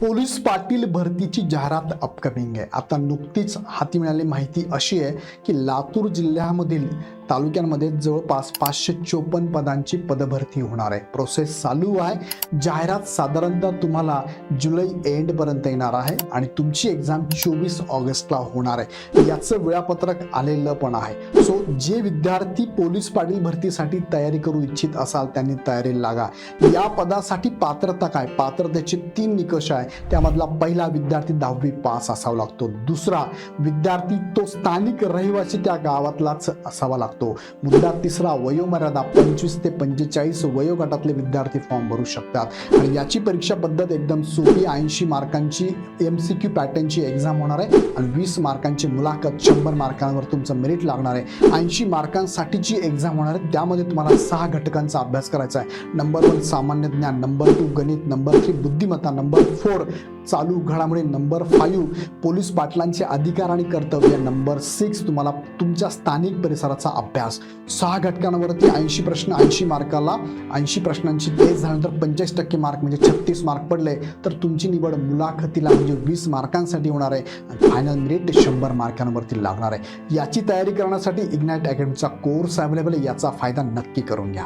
Police Patil भरतीची जाहिरात upcoming आहे. आता नुकतीच हाती मिळालेली माहिती अशी आहे की लातूर जिल्ह्यामधील तालुक्यांमध्ये जवळपास पाचशे चोपन्न पदांची पदभरती होणार आहे. प्रोसेस चालू आहे. जाहिरात साधारणतः तुम्हाला जुलै एंडपर्यंत येणार आहे आणि तुमची एक्झाम चोवीस ऑगस्टला होणार आहे. याचं वेळापत्रक आलेलं पण आहे. सो जे विद्यार्थी पोलीस पाटील भरतीसाठी तयारी करू इच्छित असाल त्यांनी तयारीला लागा. या पदासाठी पात्रता काय? पात्रतेचे तीन निकष आहे. त्यामधला पहिला विद्यार्थी दहावी पास असावा लागतो. दुसरा विद्यार्थी तो स्थानिक रहिवासी त्या गावातलाच असावा लागतो. मुद्दा तिसरा वयोमर्यादा पंचवीस ते पंचेचाळीस वयोगटातले विद्यार्थी फॉर्म भरू शकतात. आणि याची परीक्षा पद्धत एकदम सोपी ऐंशी मार्कांची एम सी क्यू पॅटर्नची एक्झाम होणार आहे आणि वीस मार्कांची मुलाखत शंभर मार्कांवर तुमचं मेरिट लागणार आहे. ऐंशी मार्कांसाठीची एक्झाम होणार आहे. त्यामध्ये तुम्हाला सहा घटकांचा अभ्यास करायचा आहे. नंबर वन सामान्य ज्ञान. नंबर टू गणित. नंबर थ्री बुद्धिमत्ता. नंबर फोर चालू घडामोडी नंबर फाईव्ह पोलीस पाटलांचे अधिकार आणि कर्तव्य. नंबर सिक्स तुम्हाला तुमच्या स्थानिक परिसराचा अभ्यास. सहा घटकांवरती ऐंशी प्रश्न ऐंशी मार्काला ऐंशी प्रश्नांची टेस्ट झाल्यानंतर पंचेचाळीस टक्के मार्क म्हणजे छत्तीस मार्क पडले. तर तुमची निवड मुलाखतीला म्हणजे वीस मार्कांसाठी होणार आहे आणि फायनल मेरिट शंभर मार्कांवरती लागणार आहे. याची तयारी करण्यासाठी इग्नाइट अकॅडमीचा कोर्स अवेलेबल आहे. याचा फायदा नक्की करून घ्या.